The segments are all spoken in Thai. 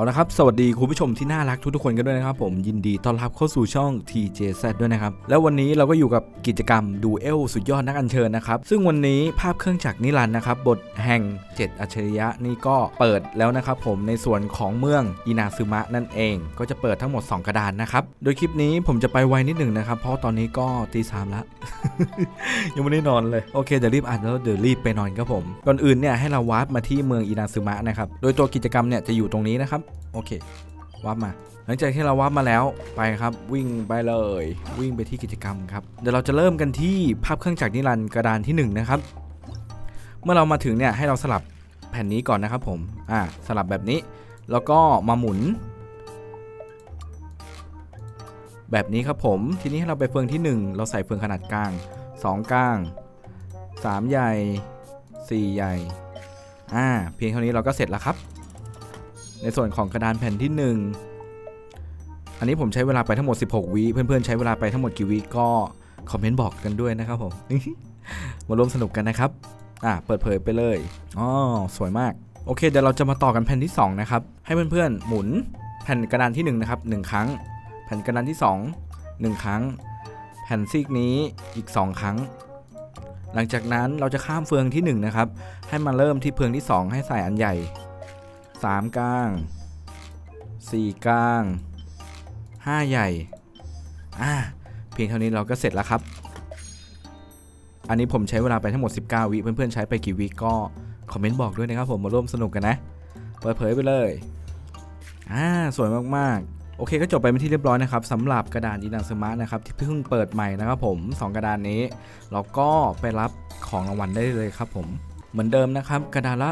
เอาละครับ สวัสดีคุณผู้ชมที่น่ารักทุกๆคนกันด้วยนะครับ ผมยินดีต้อนรับเข้าสู่ช่อง TJZ ด้วยนะครับ แล้ววันนี้เราก็อยู่กับกิจกรรมดูเอลสุดยอดนักอัญเชิญนะครับ ซึ่งวันนี้ภาพเครื่องจักรนิรันดร์นะครับ บทแห่ง 7 อัจฉริยะนี่ก็เปิดแล้วนะครับผมในส่วนของเมืองอินาซึมะนั่นเอง ก็จะเปิดทั้งหมด 2 กระดานนะครับ โดยคลิปนี้ผมจะไปไวนิดหนึ่งนะครับ เพราะตอนนี้ก็ตีสามแล้วยังไม่ได้นอนเลยโอเคเดี๋ยวรีบอ่านแล้วเดี๋ยวรีบไปนอนครับผมก่อนอื่นเนี่ยให้เราวาร์ปมาที่เมืองอินาซึมะนะครับโดยตัวกิจกรรมเนี่ยจะอยู่ตรงนี้นะครับโอเควาร์ปมา หลังจากที่เราวาร์ปมาแล้วไปครับ วิ่งไปเลย วิ่งไปที่กิจกรรมครับเดี๋ยวเราจะเริ่มกันที่ภาพเครื่องจักรนิรันดร์กระดานที่หนึ่งนะครับ เมื่อเรามาถึงเนี่ยให้เราสลับแผ่นนี้ก่อนนะครับผมอ่าสลับแบบนี้ แล้วก็มาหมุน แบบนี้ครับผมทีนี้ให้เราไปเฟืองที่ 1 เราใส่เฟืองขนาดกลาง 2 กลาง 3 ใหญ่ 4 ใหญ่อ่าเพียงเท่านี้เราก็เสร็จแล้วครับ ในส่วนของกระดานแผ่นที่ 1 อันนี้ผมใช้เวลาไปทั้งหมด 16 วิเพื่อนๆใช้เวลาไปทั้งหมดกี่วิก็คอมเมนต์บอกกันด้วยนะครับผมมาร่วมสนุกกันนะครับอ่าเปิดเผยไปเลยอ๋อสวยมาก โอเค เดี๋ยวเราจะมาต่อกันแผ่นที่ 2 นะครับ ให้เพื่อนๆหมุนแผ่นกระดานที่ 1 นะครับ 1 ครั้ง แผ่นกระดานที่ 2 1 ครั้ง แผ่นซีกนี้อีก 2 ครั้ง หลังจากนั้นเราจะข้ามเฟืองที่ 1 นะครับ ให้มาเริ่มที่เฟืองที่ 2 ให้ใส่อันใหญ่ 3 กลาง 4 กลาง 5 ใหญ่ อ่า เพียงเท่านี้เราก็เสร็จแล้วครับ อันนี้ผมใช้เวลาไปทั้งหมด 19 วิ เพื่อนๆ ใช้ไปกี่วิก็ คอมเมนต์บอกด้วยนะครับผมมาร่วมสนุกกันนะ เปิดเผยไปเลย อ่า สวยมากๆโอเคก็จบไปเป็นที่เรียบร้อยนะครับสำหรับกระดานอินาซึมะนะครับที่เพิ่งเปิดใหม่นะครับผม 2 กระดานนี้เราก็ไปรับของรางวัลได้เลยครับผม เหมือนเดิมนะครับกระดานละ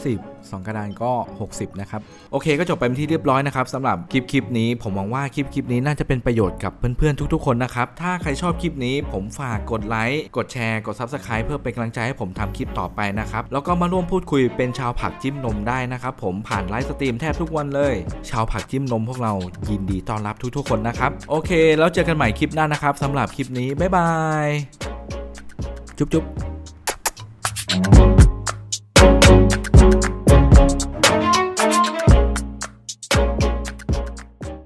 30 2 กระดานก็ 60 นะครับ โอเคก็จบไปเป็นที่เรียบร้อยนะครับสำหรับคลิปคลิปนี้ ผมหวังว่าคลิปคลิปนี้น่าจะเป็นประโยชน์กับเพื่อนๆทุกๆคนนะครับ ถ้าใครชอบคลิปนี้ผมฝากกดไลค์กดแชร์กด Subscribe เพื่อเป็นกำลังใจให้ผมทำคลิปต่อไปนะครับ แล้วก็มาร่วมพูดคุยเป็นชาวผักจิ้มนมได้นะครับผมผ่านไลฟ์สตรีมแทบทุกวันเลย ชาวผักจิ้มนมพวกเรายินดีต้อนรับทุกๆคนนะครับโอเค แล้วเจอกันใหม่คลิปหน้านะครับสำหรับคลิปนี้บ๊ายบายจุ๊บๆ